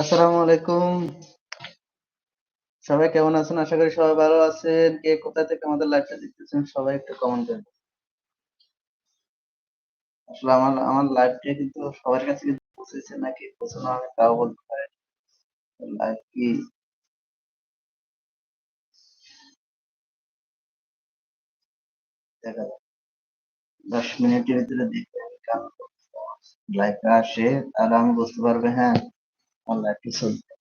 আসসালামু আলাইকুম। সবাই কেমন আছেন? আশা করি সবাই ভালো আছেন। কে কোথা থেকে আমাদের লাইভটা দেখতেছেন, সবাই একটু কমেন্ট করেন। আসলে আমার আমার লাইভটা কিন্তু সবার কাছে কিন্তু পৌঁছেছে নাকি পৌঁছানো আমি তাও বলতে পারি। লাইভ কি দেখা যাক। ১০ মিনিটের ভিতরে দেখবে আমি লাইভটা আসে, তাহলে আমি বুঝতে পারবে হ্যাঁ আমার লাইভটা চলছে।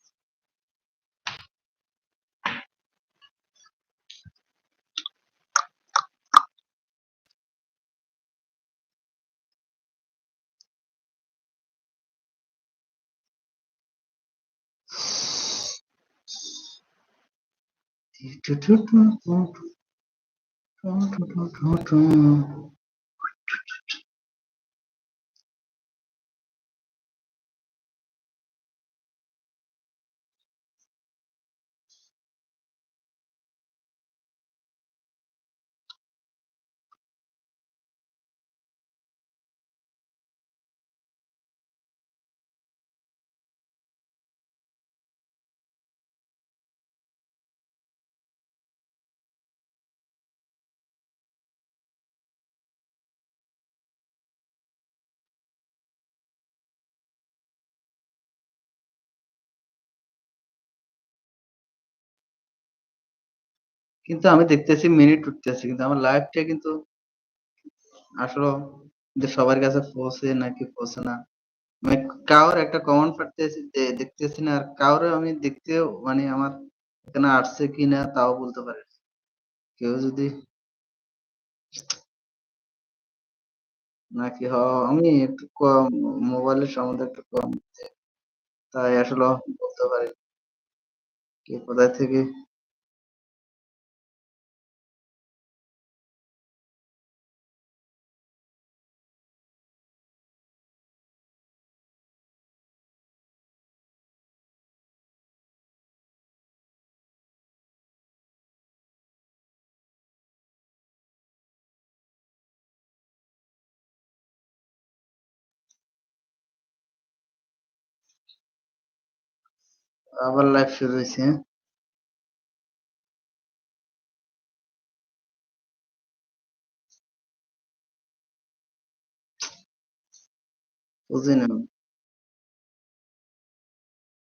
কিন্তু আমি দেখতেছি মিনিট উঠতেছে, কিন্তু আমার লাইভটা কিন্তু আসলে যে সবার কাছে পৌঁছে নাকি পৌঁছে না। মানে কারোর একটা কমেন্ট পাঠতেছি দে দেখতেছি না, আর কারও আমি দেখতেও মানে আমার এখানে আসছে কিনা তাও বলতে পারি না। কেউ যদি নাকি হ, আমি একটু কম মোবাইলের সম্বন্ধে একটু কম, তাই আসলে বলতে পারি কে কোথায় থেকে আবার লাইভ শুরু হয়েছে বুঝি না।